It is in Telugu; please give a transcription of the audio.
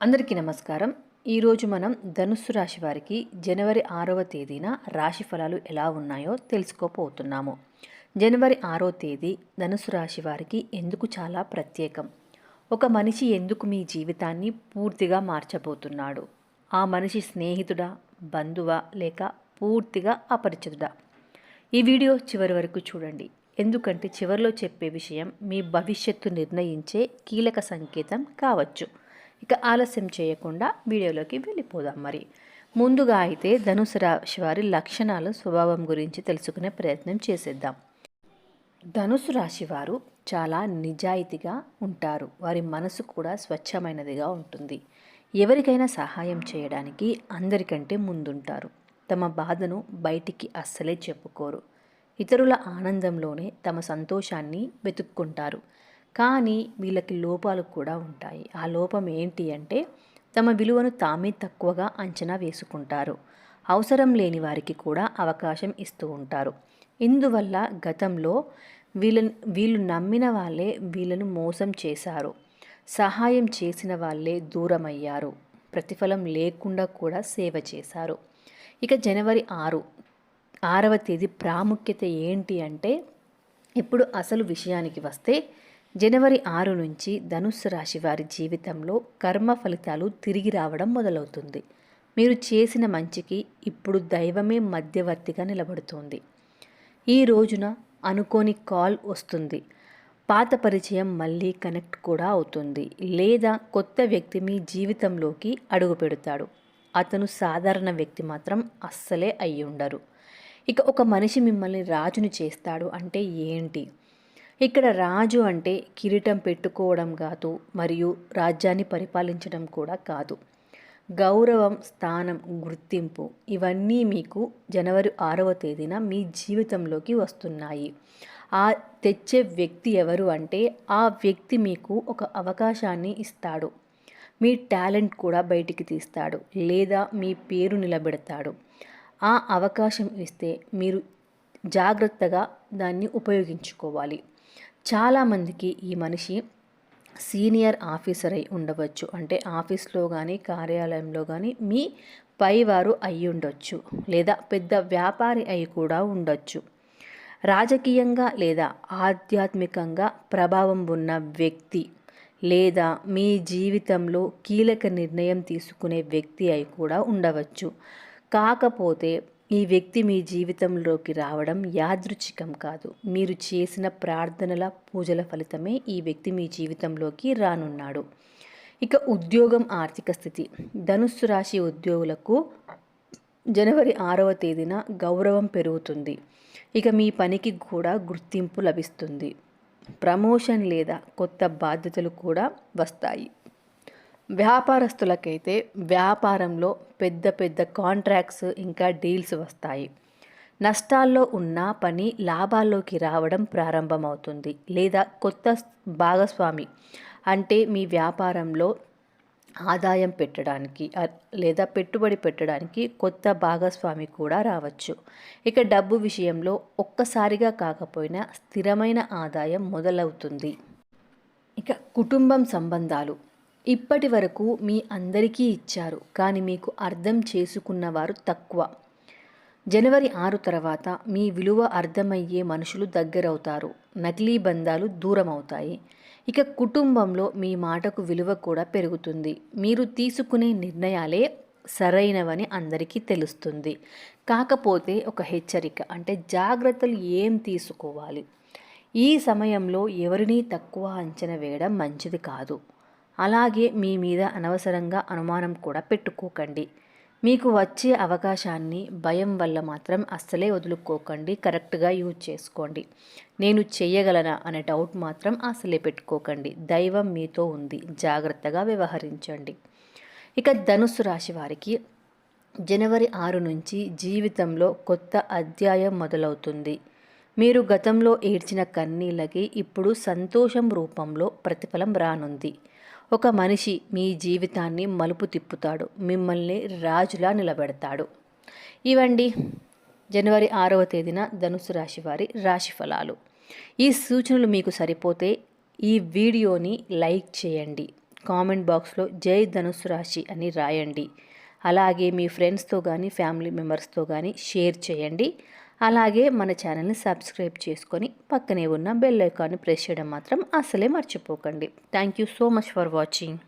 అందరికీ నమస్కారం. ఈరోజు మనం ధనుస్సు రాశి వారికి జనవరి ఆరవ తేదీన రాశి ఫలాలు ఎలా ఉన్నాయో తెలుసుకోపోతున్నాము. జనవరి ఆరో తేదీ ధనుసు రాశి వారికి ఎందుకు చాలా ప్రత్యేకం? ఒక మనిషి ఎందుకు మీ జీవితాన్ని పూర్తిగా మార్చబోతున్నాడు? ఆ మనిషి స్నేహితుడా బంధువా లేక పూర్తిగా అపరిచితుడా? ఈ వీడియో చివరి వరకు చూడండి. ఎందుకంటే చివరిలో చెప్పే విషయం మీ భవిష్యత్తు నిర్ణయించే కీలక సంకేతం కావచ్చు. ఇక ఆలస్యం చేయకుండా వీడియోలోకి వెళ్ళిపోదాం మరి. ముందుగా అయితే ధనుసు రాశి వారి లక్షణాలు స్వభావం గురించి తెలుసుకునే ప్రయత్నం చేసేద్దాం. ధనుసు రాశి వారు చాలా నిజాయితీగా ఉంటారు. వారి మనసు కూడా స్వచ్ఛమైనదిగా ఉంటుంది. ఎవరికైనా సహాయం చేయడానికి అందరికంటే ముందుంటారు. తమ బాధను బయటికి అస్సలే చెప్పుకోరు. ఇతరుల ఆనందంలోనే తమ సంతోషాన్ని వెతుక్కుంటారు. కానీ వీళ్ళకి లోపాలు కూడా ఉంటాయి. ఆ లోపం ఏంటి అంటే తమ విలువను తామే తక్కువగా అంచనా వేసుకుంటారు. అవసరం లేని వారికి కూడా అవకాశం ఇస్తూ ఉంటారు. ఇందువల్ల గతంలో వీళ్ళ వీళ్ళు నమ్మిన వాళ్ళే వీళ్ళను మోసం చేశారు. సహాయం చేసిన వాళ్ళే దూరమయ్యారు. ప్రతిఫలం లేకుండా కూడా సేవ చేశారు. ఇక జనవరి ఆరు ఆరవ తేదీ ప్రాముఖ్యత ఏంటి అంటే ఇప్పుడు అసలు విషయానికి వస్తే జనవరి ఆరు నుంచి ధనుస్సు రాశి వారి జీవితంలో కర్మ ఫలితాలు తిరిగి రావడం మొదలవుతుంది. మీరు చేసిన మంచికి ఇప్పుడు దైవమే మధ్యవర్తిగా నిలబడుతుంది. ఈ రోజున అనుకోని కాల్ వస్తుంది. పాత పరిచయం మళ్ళీ కనెక్ట్ కూడా అవుతుంది. లేదా కొత్త వ్యక్తి మీ జీవితంలోకి అడుగు పెడతాడు. అతను సాధారణ వ్యక్తి మాత్రం అస్సలే అయి ఉండరు ఇక ఒక మనిషి మిమ్మల్ని రాజుని చేస్తాడు అంటే ఏంటి? ఇక్కడ రాజు అంటే కిరీటం పెట్టుకోవడం కాదు మరియు రాజ్యాన్ని పరిపాలించడం కూడా కాదు. గౌరవం స్థానం గుర్తింపు ఇవన్నీ మీకు జనవరి ఆరవ తేదీన మీ జీవితంలోకి వస్తున్నాయి. ఆ తెచ్చే వ్యక్తి ఎవరు అంటే ఆ వ్యక్తి మీకు ఒక అవకాశాన్ని ఇస్తాడు. మీ టాలెంట్ కూడా బయటికి తీస్తాడు లేదా మీ పేరు నిలబెడతాడు. ఆ అవకాశం ఇస్తే మీరు జాగ్రత్తగా దాన్ని ఉపయోగించుకోవాలి. చాలామందికి ఈ మనిషి సీనియర్ ఆఫీసర్ అయి ఉండవచ్చు. అంటే ఆఫీస్లో కానీ కార్యాలయంలో కానీ మీ పైవారు అయి ఉండొచ్చు. లేదా పెద్ద వ్యాపారి అయి కూడా ఉండొచ్చు. రాజకీయంగా లేదా ఆధ్యాత్మికంగా ప్రభావం ఉన్న వ్యక్తి లేదా మీ జీవితంలో కీలక నిర్ణయం తీసుకునే వ్యక్తి అయి కూడా ఉండవచ్చు. కాకపోతే ఈ వ్యక్తి మీ జీవితంలోకి రావడం యాదృచ్ఛికం కాదు. మీరు చేసిన ప్రార్థనల పూజల ఫలితమే ఈ వ్యక్తి మీ జీవితంలోకి రానున్నాడు. ఇక ఉద్యోగం ఆర్థిక స్థితి. ధనుస్సు రాశి ఉద్యోగులకు జనవరి ఆరవ తేదీన గౌరవం పెరుగుతుంది. ఇక మీ పనికి కూడా గుర్తింపు లభిస్తుంది. ప్రమోషన్ లేదా కొత్త బాధ్యతలు కూడా వస్తాయి. వ్యాపారస్తులకైతే వ్యాపారంలో పెద్ద పెద్ద కాంట్రాక్ట్స్ ఇంకా డీల్స్ వస్తాయి. నష్టాల్లో ఉన్న పని లాభాల్లోకి రావడం ప్రారంభమవుతుంది. లేదా కొత్త భాగస్వామి అంటే మీ వ్యాపారంలో ఆదాయం పెట్టడానికి లేదా పెట్టుబడి పెట్టడానికి కొత్త భాగస్వామి కూడా రావచ్చు. ఇక డబ్బు విషయంలో ఒక్కసారిగా కాకపోయినా స్థిరమైన ఆదాయం మొదలవుతుంది. ఇక కుటుంబం సంబంధాలు. ఇప్పటి వరకు మీ అందరికీ ఇచ్చారు కానీ మీకు అర్థం చేసుకున్నవారు తక్కువ. జనవరి ఆరు తర్వాత మీ విలువ అర్థమయ్యే మనుషులు దగ్గరవుతారు. నకిలీ బంధాలు దూరం అవుతాయి ఇక కుటుంబంలో మీ మాటకు విలువ కూడా పెరుగుతుంది. మీరు తీసుకునే నిర్ణయాలే సరైనవని అందరికీ తెలుస్తుంది. కాకపోతే ఒక హెచ్చరిక అంటే జాగ్రత్తలు ఏం తీసుకోవాలి? ఈ సమయంలో ఎవరినీ తక్కువ అంచనా వేయడం మంచిది కాదు. అలాగే మీ మీద అనవసరంగా అనుమానం కూడా పెట్టుకోకండి. మీకు వచ్చే అవకాశాన్ని భయం వల్ల మాత్రం అస్సలే వదులుకోకండి. కరెక్ట్గా యూజ్ చేసుకోండి. నేను చేయగలనా అనే డౌట్ మాత్రం అసలే పెట్టుకోకండి. దైవం మీతో ఉంది. జాగ్రత్తగా వ్యవహరించండి. ఇక ధనుస్సు రాశి వారికి జనవరి ఆరు నుంచి జీవితంలో కొత్త అధ్యాయం మొదలవుతుంది. మీరు గతంలో ఏడ్చిన కన్నీళ్ళకి ఇప్పుడు సంతోషం రూపంలో ప్రతిఫలం రానుంది. ఒక మనిషి మీ జీవితాన్ని మలుపు తిప్పుతాడు మిమ్మల్ని రాజులా నిలబెడతాడు. ఇవండి జనవరి ఆరవ తేదీన ధనుసు రాశి వారి రాశి ఫలాలు. ఈ సూచనలు మీకు సరిపోతే ఈ వీడియోని లైక్ చేయండి. కామెంట్ బాక్స్లో జై ధనుసు రాశి అని రాయండి. అలాగే మీ ఫ్రెండ్స్తో కానీ ఫ్యామిలీ మెంబర్స్తో కానీ షేర్ చేయండి. అలాగే మన ఛానల్ని సబ్స్క్రైబ్ చేసుకొని పక్కనే ఉన్న బెల్ ఐకాన్ని ప్రెస్ చేయడం మాత్రం అసలే మర్చిపోకండి. Thank you so much for watching